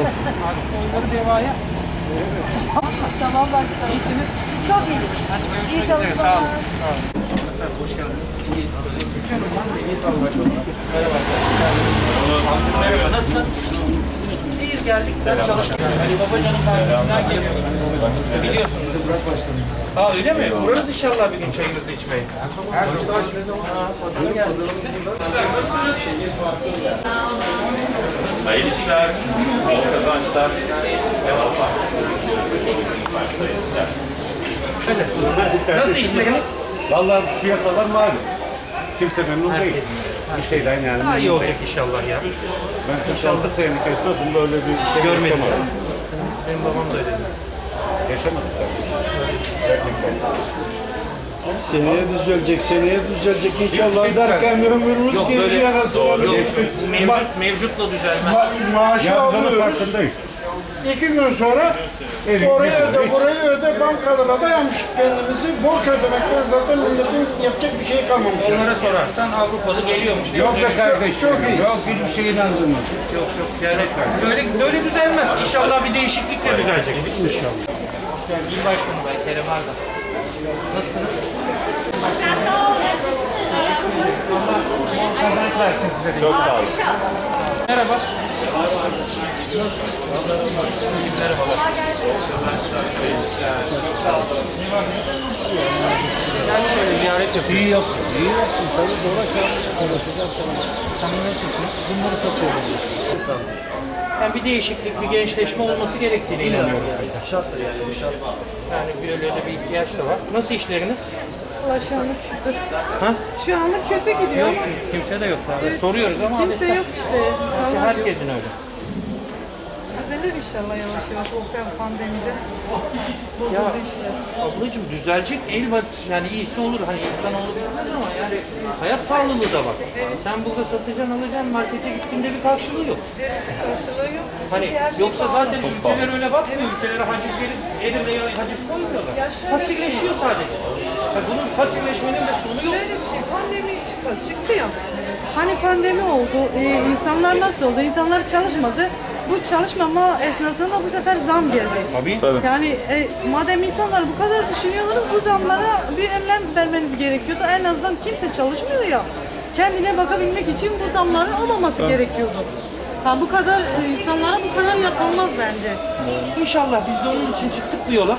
Olsun. Oyları devaya. Tamam başkanım. İyisiniz. Çok iyi. İyi Sağ çalışmalar. olun. Hoş geldiniz. Merhaba, nasılsın? İyiyiz geldik. Sen çalıştın. Ali Babacan'ın partisinden geliyoruz. Biliyorsun. Aa öyle mi? Uğrarız inşallah bir gün çayınızı içmeye. Her zaman. Nasılsınız? Hayırlı işler, bol kazançlar. Nasıl işleriniz? Vallahi piyasalar malum. Kimse memnun değil. Bir şeyden yani. Daha iyi memnun olacak değil. inşallah ya. Ben 46 senelik esnafım böyle bir şey Görmedim. yaşamadım. Benim babam da öyle. Yaşamadım. Seneye düzelecek, seneye düzelecek inşallah derken ömrümüz Yok böyle geçiyor yok, satayım. mevcut, mevcutla düzelmez. Ma- maaşı alıyoruz. farkındayız. İki gün sonra Elin orayı cebinde. öde, burayı öde, bankalara dayanmışık kendimizi. Borç ödemekten zaten milletin yapacak bir şey kalmamış. Onlara sorarsan Avrupalı geliyormuş. Yok be kardeşim. çok iyiyiz. Yok hiçbir şeye inandırmıyor. Yok yok yani böyle böyle düzelmez. İnşallah bir değişiklikle düzelecek. İnşallah. İl Başkanı Bay Kerem Arda. Nasılsınız? Allah kazanç versin size. Çok sağ olun. Merhaba. Merhabalar. Gel yapayım. İyi yap, iyi yaptın. Tabii dolaş abi. Konuşacağız sana. Bunları satıyorum. Yani bir değişiklik, bir gençleşme olması gerektiğine inanıyorum. Şarttır yani bu şart. Yani böyle de bir ihtiyaç da var. Nasıl işleriniz? Allah şu anlık kötü. Ha? Şu anlık kötü gidiyor ama kimse de yok. Daha. Soruyoruz ama kimse hani- yok işte. İnsanlar yok. Herkesin öyle. İnşallah yavaş yavaş. Olacak pandemide. Ya işte. ablacığım düzelecek elbet yani iyisi olur hani insanoğlu bilmez ama yani hayat pahalılığı da var. Sen burada satacaksın alacaksın markete gittiğinde bir karşılığı yok. Karşılığı yok. Hani şey yoksa pahalı. zaten ülkeler öyle bakmıyor. Ülkelere haciz verip Edirne'ye haciz koymuyorlar. Ya şöyle Fakirleşiyor sadece. Ya bunun fakirleşmenin de sonu yok. Şöyle bir şey, pandemi çıktı, çıktı ya. Hani pandemi oldu, e, insanlar nasıl oldu? İnsanlar çalışmadı. Bu çalışmama esnasında bu sefer zam geldi. Tabii. Yani e, madem insanlar bu kadar düşünüyorlar, bu zamlara bir önlem vermeniz gerekiyordu. En azından kimse çalışmıyor ya. Kendine bakabilmek için bu zamların olmaması gerekiyordu. Ha, bu kadar e, insanlara bu kadar yapılmaz bence. İnşallah biz de onun için çıktık bu yola.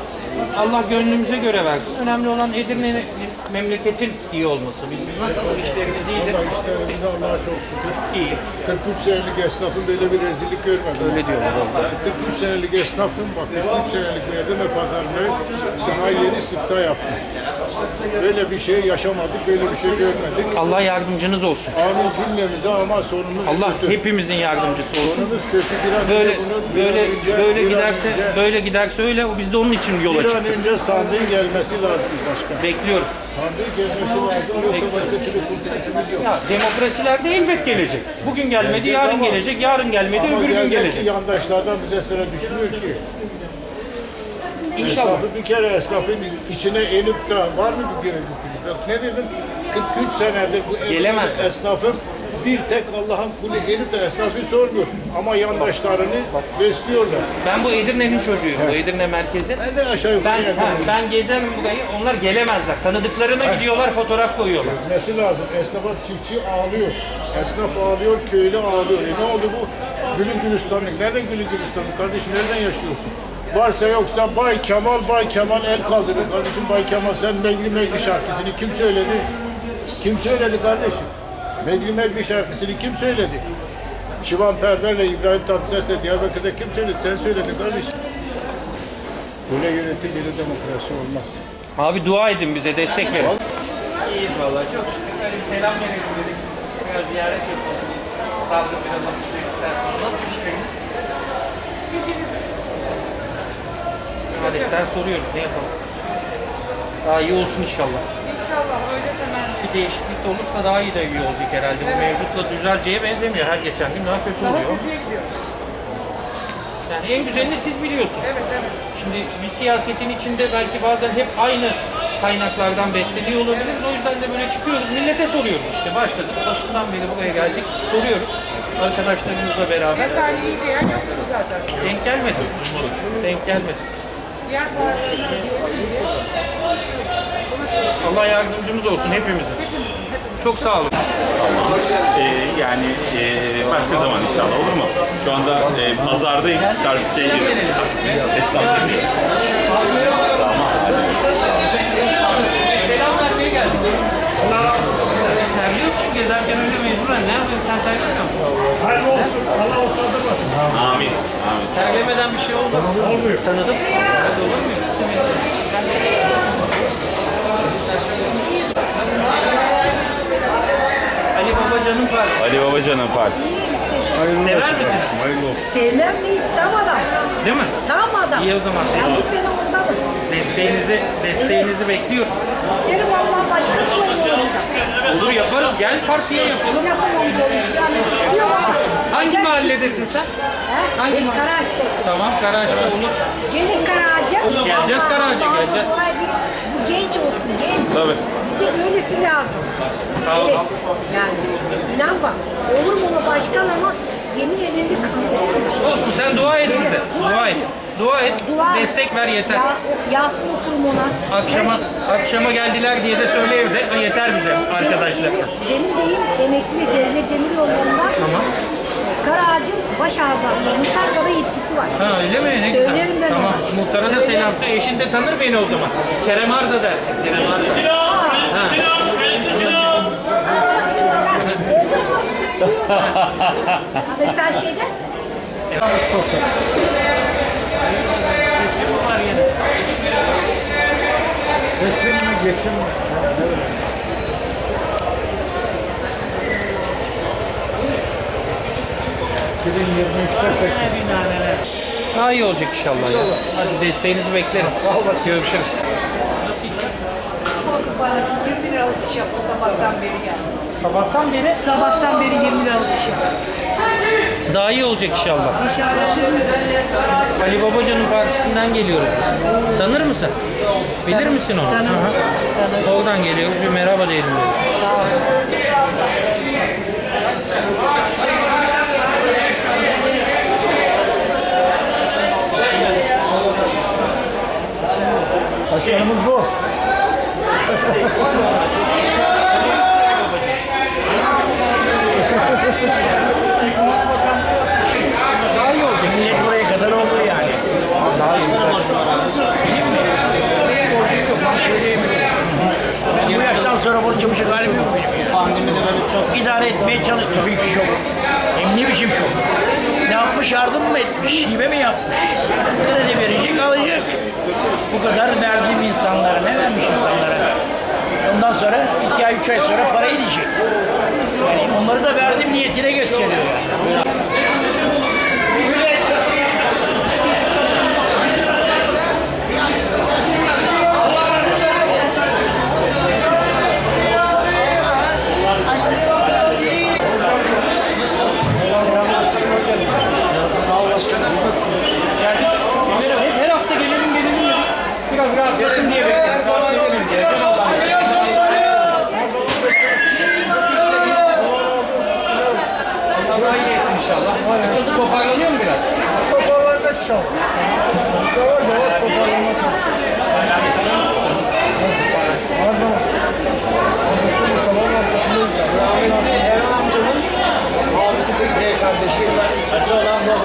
Allah gönlümüze göre versin. Önemli olan Edirne'nin memleketin iyi olması. Biz nasıl işlerimiz iyidir. İşlerimiz Allah'a çok şükür. İyi. 43 senelik esnafın böyle bir rezillik görmedim. Öyle diyorlar orada. 43 senelik esnafım bak 43 senelik Edirne pazarını sana yeni sifta yaptı. Böyle bir şey yaşamadık, böyle bir şey görmedik. Allah yardımcınız olsun. Amin cümlemize ama sonumuz Allah kötü. hepimizin yardımcısı olsun. Sonumuz kötü bir an Böyle önce bunu bir böyle an önce, böyle bir an giderse önce- böyle giderse öyle biz de onun için yola bir an çıktık. önce sandığın gelmesi lazım başkan. Bekliyoruz. Sandığın gelmesi lazım yoksa başka türlü kurtuluşumuz yok. Ya demokrasilerde elbet gelecek. Bugün gelmedi, yarın ama- gelecek, yarın gelmedi, Ama öbür gün gelecek ki gelecek. yandaşlardan bize sıra düşmüyor ki. İnşallah. Esnafı bir kere esnafın içine inip de var mı bir kere Bak ne dedim? 43 senedir bu Gelemez. esnafın bir tek Allah'ın kulu gelip de esnafı sormuyor. Ama yandaşlarını besliyorlar. Ben bu Edirne'nin çocuğuyum. Bu Edirne merkezi. Ben de aşağı yukarı Ben yerden ha, ben gezerim burayı. Onlar gelemezler. Tanıdıklarına gidiyorlar, fotoğraf koyuyorlar. Gezmesi lazım. Esnafa çiftçi ağlıyor. Esnaf ağlıyor, köylü ağlıyor. E ne oldu bu? Gülün gülistanlık. Nereden gülün gülistanlık? Kardeşim nereden yaşıyorsun? Varsa yoksa Bay Kemal, Bay Kemal el kaldırır. Kardeşim Bay Kemal sen Megri Megri şarkısını kim söyledi? Kim söyledi kardeşim? Megri Megri şarkısını kim söyledi? Şivan Perver'le İbrahim Tatlıses'le Diyarbakır'da kim söyledi? Sen söyledin kardeşim. Böyle yönetim, böyle demokrasi olmaz. Abi dua edin bize, destek verin. İyiyiz vallahi çok şükür. Böyle bir selam verelim dedik. Biraz ziyaret yapalım. Salgın biraz hafifledikten sonra. Adetten soruyoruz, ne yapalım? Daha iyi olsun inşallah. İnşallah öyle temenni. Bir değişiklik de olursa daha iyi de iyi olacak herhalde. Bu mevcutla düzeleceğe benzemiyor. Her geçen gün daha kötü oluyor. gidiyor. Yani en güzelini siz biliyorsunuz. Evet evet. Şimdi bir siyasetin içinde belki bazen hep aynı kaynaklardan besleniyor olabiliriz. O yüzden de böyle çıkıyoruz, millete soruyoruz işte. Başladık, başından beri buraya geldik, soruyoruz arkadaşlarımızla beraber. tane iyi diyen yoktur zaten. gelmedi. Denk gelmedi. Allah yardımcımız olsun hepimizin. Çok sağ olun. Ee, yani e, başka zaman inşallah olur mu? Şu anda e, pazardayım. Çarşı şey gibi. Esnaf gibi. Selam vermeye. Terliyorsun gezerken öyle mecburen. Ne yapıyorsun sen terlemiyor musun? Hayırlı olsun. Allah utandırmasın. Amin. Amin. Terlemeden bir şey olmaz. Olmuyor. Tanıdım. Olur? Ali Babacan'ın partisi. Ali Babacan'ın partisi. Sever misin? Sevmem mi hiç tam adam. Değil mi? Tam adam. İyi o zaman. Ben bu sene ondanım. Desteğinizi, desteğinizi bekliyoruz. İsterim Allah başka koyun orada. Olur yaparız. Gel partiye yapalım. Yapamam böyle yani istiyorum ama. Mahalledesin sen? He? Hangi Ben? Karaağaç'ta. Tamam Karaağaç'ta olur. Gelin Karaağaç'a. Geleceğiz Karaağaç'a, geleceğiz. Bu genç olsun genç. Tabii. Bize böylesi lazım. Ol. Evet. Yani inan bak. Olur mu başkan ama yemin elinde kalıyor. Olsun sen dua et bize. Dua et. Dua et. Dua. Destek ver yeter. Ya, Yasin okurum ona. Akşama Her- akşama geldiler diye de söyle evde. Ha, Yeter bize arkadaşlar. Benim beyim emekli devlet demir yollarında. Tamam. Karaağaç'ın baş azası. Muhtar kadar yetkisi var. Ha öyle mi? Ne güzel. Söylerim ben Tamam. ona. Muhtara da Söylerim. selam. Eşin de tanır beni o zaman. Kerem Arda der. Kerem Arda. Ha. Abi sen şeyde Seçim var yine. Geçim mi geçim mi? 2023'te seçim. Daha iyi olacak inşallah. ya. Hadi desteğinizi beklerim. Sağ ol Görüşürüz. Bozuk bana 20 liralık iş yaptım sabahtan beri ya. Sabahtan beri Sabahtan beri 20 liralık iş daha iyi olacak inşallah. İnşallah Ali Babacan'ın partisinden geliyoruz. biz. Tanır mısın? Bilir misin onu? Tanırım. Hı hı. Oradan geliyoruz. Bir merhaba diyelim dedik. Başkanımız bu. Daha iyi olacak. Millet buraya kadar oldu yani. Daha iyi olacak. Bu yaştan sonra bunu çabucak halim yok benim ya. Pandemide böyle çok idare etmeye çalıştım. Tabii ki çok. Hem ne biçim çok. Yapmış yardım mı etmiş? Hibe mi yapmış? Kredi verecek alacak. Bu kadar verdiğim insanlara ne vermiş insanlara? Ondan sonra iki ay üç ay sonra para edecek. Yani onları da verdim niyetine gösteriyor. Geldik. Merhaba. Hep her hafta gelelim gelelim dedik. Biraz rahatlasın diye bekledik. Rahat edelim diye. Gel Allah'ım. Allah daha iyi etsin inşallah. Açıldı toparlanıyor mu biraz? İnşallah. Yavaş yavaş toparlanmak. Her zaman. Arkasında Mustafa'nın arkasındayız. Rahmetli Erhan amcanın abisi ve kardeşi acı olan bu.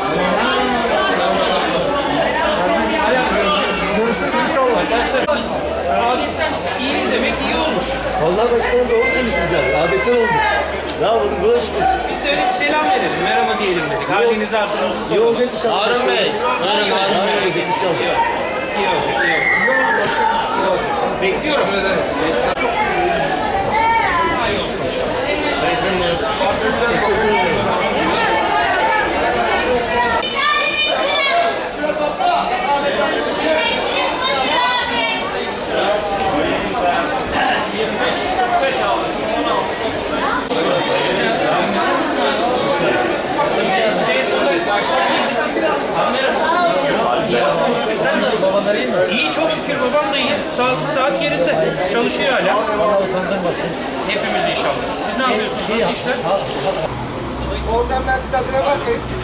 Görüşürüz inşallah. Arkadaşlar adetten iyi demek iyi olur. Vallahi başkanım doğru söylüyorsunuz yani. Adetten oldu. Ne yapalım? Bulaş bir selam verelim. Merhaba diyelim dedik. Halinizi hatırınızı İyi soralım. olacak inşallah. Harun Bey. Harun Bey. Harun Bey. İyi olacak. İyi olacak. İyi olacak. İyi. Bekliyorum. İyi 16 saat yerinde. Çalışıyor hala. Hepimiz inşallah. Siz ne yapıyorsunuz? Nasıl işler? Oradan ben tadına bak eski.